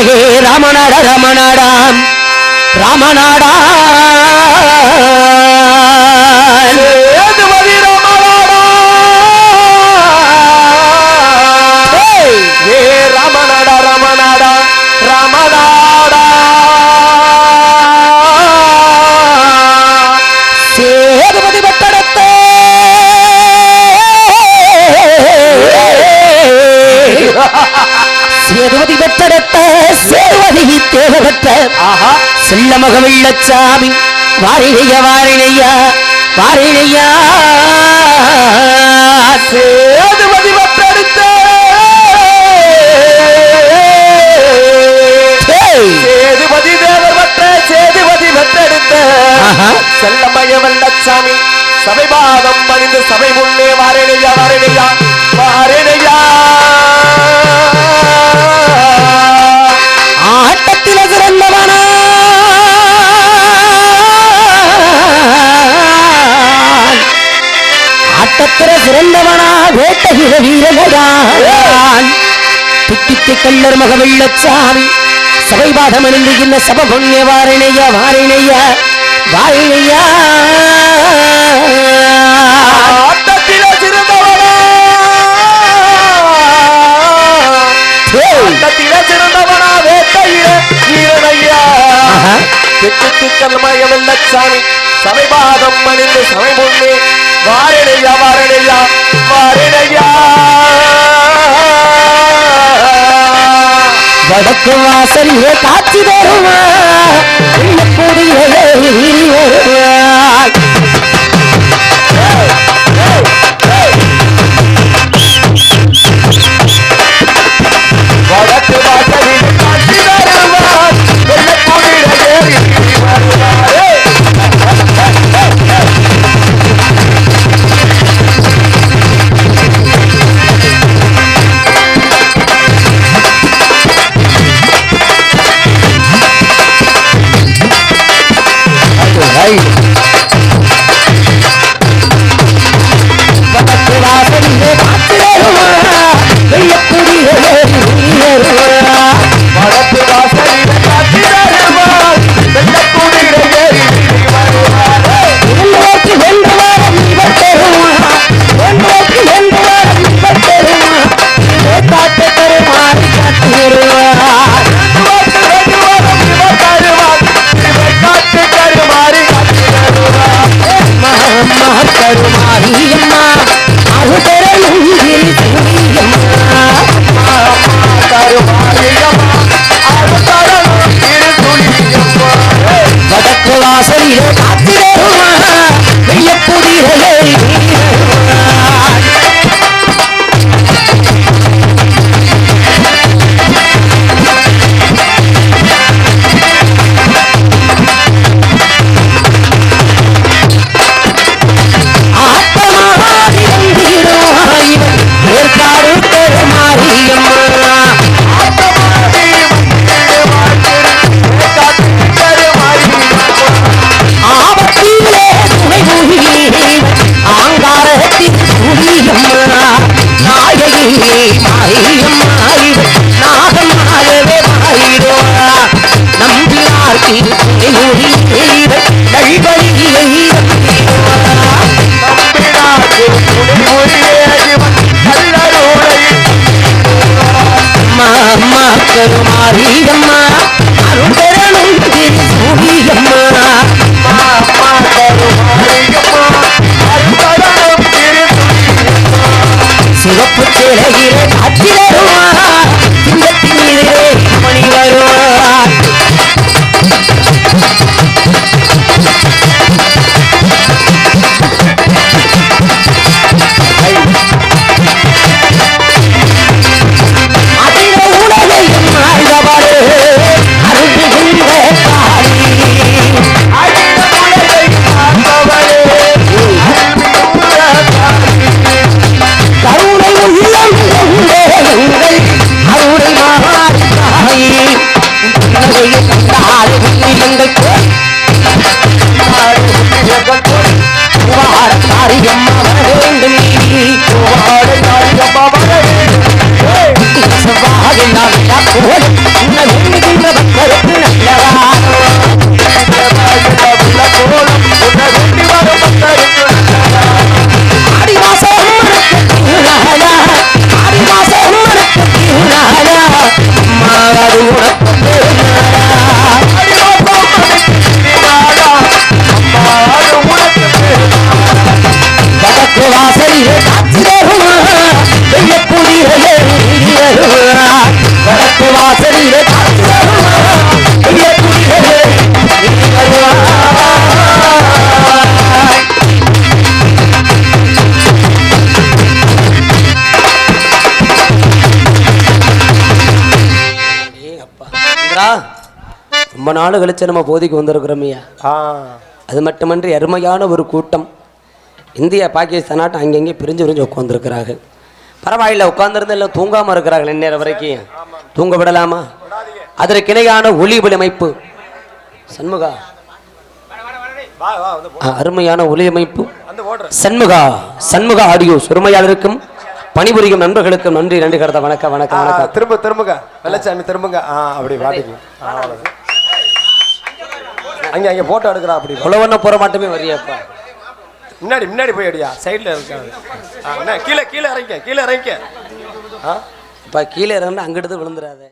ராமநாட ராமநாடாம் ராமநாடா. சேதுபதி ராமநாடா. ஏ ராமநாடா ராமநாடா. சேதுபதி பெற்றெடுத்த சேதுபதி தேவபற்ற ஆஹா. செல்லமகவில்லச்சாமி வாரிணைய வாரிணையா வாரிணையா. சேதுபதி பட்டெடுத்த ஏய்! சேதுபதி தேவர் பட்ட சேதுபதி பெற்றெடுத்த. ஆஹா. செல்லமய வெள்ளச்சாமி சபைபாதம் பணிந்து சபை முன்னே வாரணையா வாரணையா. வாரணையா. தித்தித்து கல்லர் மக வெள்ளச்சாமி சபைபாதம் அணிந்துகின்ற சப பொன்னிய வாரிணைய வாரிணைய. வாரிணைய வெள்ளச்சாமி சபைபாதம் அணிந்து சபை முன்னே வாரணையா வாரணையா வாரணையா. வடக்கு வாசலிலே காட்சி தருமா கூடிய வருவாய். மாமா கருமாரியம்மா அருந்தரணும் சூரியம்மா சிவப்பு சேலையிலே காட்சி What? ரொம்ப நாள் கழிச்சு நம்ம போதிக்கு வந்திருக்கிறோமையா அது மட்டுமன்றி அருமையான ஒரு கூட்டம். இந்தியா பாகிஸ்தான் நாட்டு அங்கங்கே பிரிஞ்சு பிரிஞ்சு உட்காந்துருக்கிறார்கள் பரவாயில்ல உட்காந்துருந்து எல்லாம் தூங்காமல் இருக்கிறார்கள் இந்நேரம் வரைக்கும். தூங்க விடலாமா அதற்கு இணையான ஒளி அமைப்பு சண்முகா அருமையான ஒளி அமைப்பு வந்து ஓடுற சண்முகா சண்முகா ஆடியோ உரிமையாளருக்கும் பணிபுரியும் நண்பர்களுக்கும் நன்றி. நன்றி கருத. வணக்கம் வணக்கம் வணக்கம். திரும்ப திரும்புங்க. வெள்ளச்சாமி திரும்புங்க. ஆ அப்படி அவ்வளவுதான். அங்க அங்க போட்டோ எடுக்கிறா அப்படி. புலவன போற மாட்டமே வரியாப்பா. முன்னாடி முன்னாடி போய் அடியா? சைடுல என்ன, கீழே கீழே இறங்கிக்க கீழே இறங்கிக்க. ஆ? இப்போ கீழே இறங்கினா அங்கிட்டு விழுந்துடாத